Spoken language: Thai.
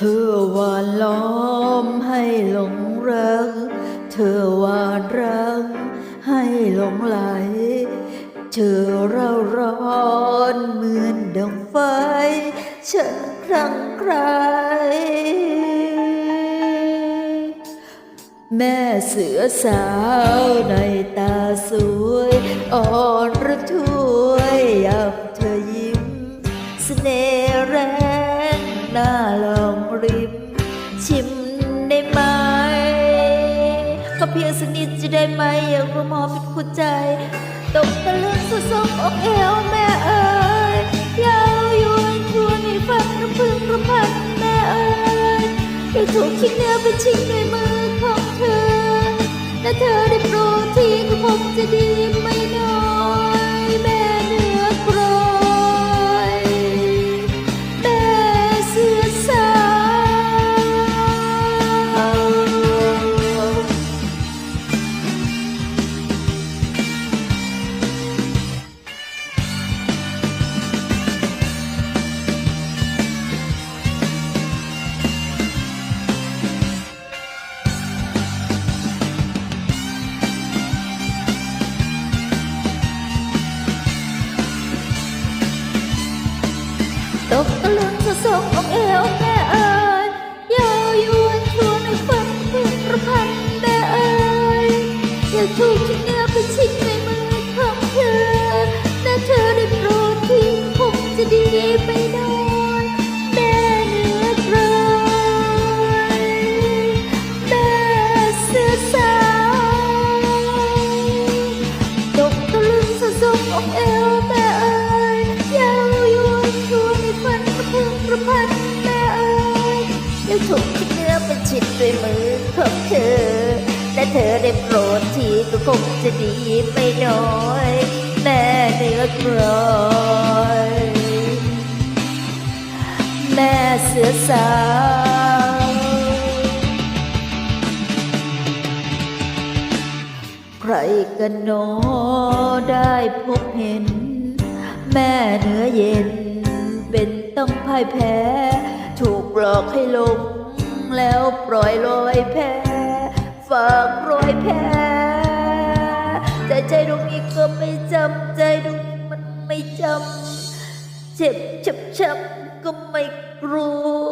ธอหวานล้อมให้หลงรัก เธอหวานรัก ให้หลงไหล เธอเราร้อนเหมือนดังไฟ ฉันคลั่งใคร แม่เสือสาวในตาสวย อ่อนระทวย ริม ชิมได้ไหมก็เพียงสนิดจะได้ไหมอยากรู้มอเป็นคู่ใจตกตะลึงสุดสมอกเอวแม่เอ๋ยยาวยวนชวนให้ฝันรำพึ่งรำพันแม่เอ๋ยได้ถูกชิ้นเนื้อเป็นชิ้นด้วยมือของเธอและเธอได้โปรดทีก็คงจะดีไม่น้อย ตกตะลึงสะสมอกเอวแม่เอ๋ยยาวยวนชวนให้ฝันพึงประพันแม่เอ๋ยอยาถูกชิ้นเนื้อเป็นชิ้นในมือของเธอและเธอได้โปรดที่คงจะดีไปหน่อยแม่เนื้อกรอยแม่เสื้อสาวตกตะลึงสะสมอกเอว แล้วถูกที่เนื้อเป็นชิ้นด้วยมือของเธอ และเธอได้โปรดทีก็คงจะดีไม่น้อยแม่เนื้อกรอยแม่เสือสาวใครกันหนอได้พบเห็น แม่เนื้อเย็นเป็นต้องพ่ายแพ้ หลอกให้หลง แล้วปล่อยลอยแพ้ฝากรอยแพ้แต่ใจดวงนี้ก็ไม่จำใจดวงนี้มันไม่จำเจ็บช้ำๆก็ไม่กลัว